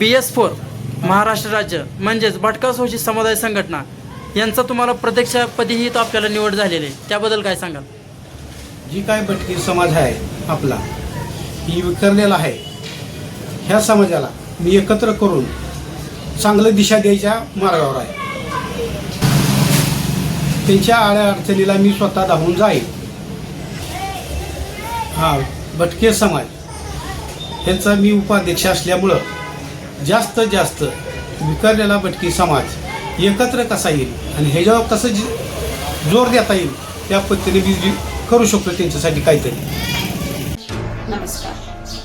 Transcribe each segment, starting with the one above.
P S four Maharashtra राज्य म्हणजेच भटका सोशी समुदाय संघटना यांचा तुम्हाला प्रत्यक्षपदीही तो आपल्याला निवड झालेली आहे. त्याबद्दल काय सांगाल? जी काय भटकी समाज आहे आपला ही विखरलेला आहे. ह्या समाजाला मी एकत्र करून चांगलं दिशा द्यायच्या मार्गावर आहे. त्यांच्या आड्या अडचणीला मी स्वतः धावून जाईल. हा भटके समाज यांचा मी उपाध्यक्ष असल्यामुळं जास्त जास्त विखरलेला भटकी समाज एकत्र कसा येईल आणि ह्याच्यावर कसं जी- जोर देता येईल त्या पद्धतीने मी करू शकतो त्यांच्यासाठी काहीतरी. नमस्कार.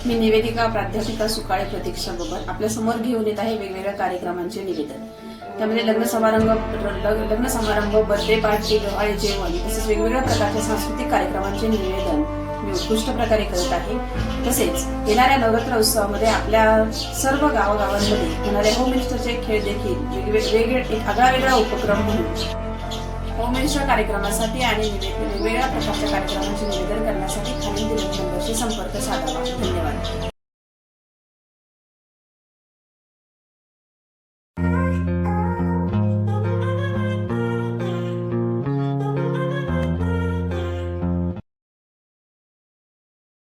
मी निवेदिका प्राध्यापिका सुकाळे प्रतीक्षा बबर आपल्यासमोर घेऊन येत आहे वेगवेगळ्या कार्यक्रमांचे निवेदन. त्यामध्ये लग्न समारंभ लग्न समारंभ बर्थडे पार्टी दिवाळी जेवण तसेच वेगवेगळ्या प्रकारच्या सांस्कृतिक कार्यक्रमांचे निवेदन मी उत्कृष्ट प्रकारे करत आहे. तसेच येणाऱ्या नवरात्र उत्सवामध्ये आपल्या सर्व गावागावांमध्ये होणाऱ्या होम मिनिस्टरचे खेळ देखील वेगवेगळे वेगळे एक आगळा वेगळा उपक्रम म्हणून होम मिनिस्टर कार्यक्रमासाठी आणि वेगवेगळ्या प्रकारच्या कार्यक्रमांचे निवेदन करण्यासाठी खालील दिलेल्या नंबरशी संपर्क साधावा. धन्यवाद.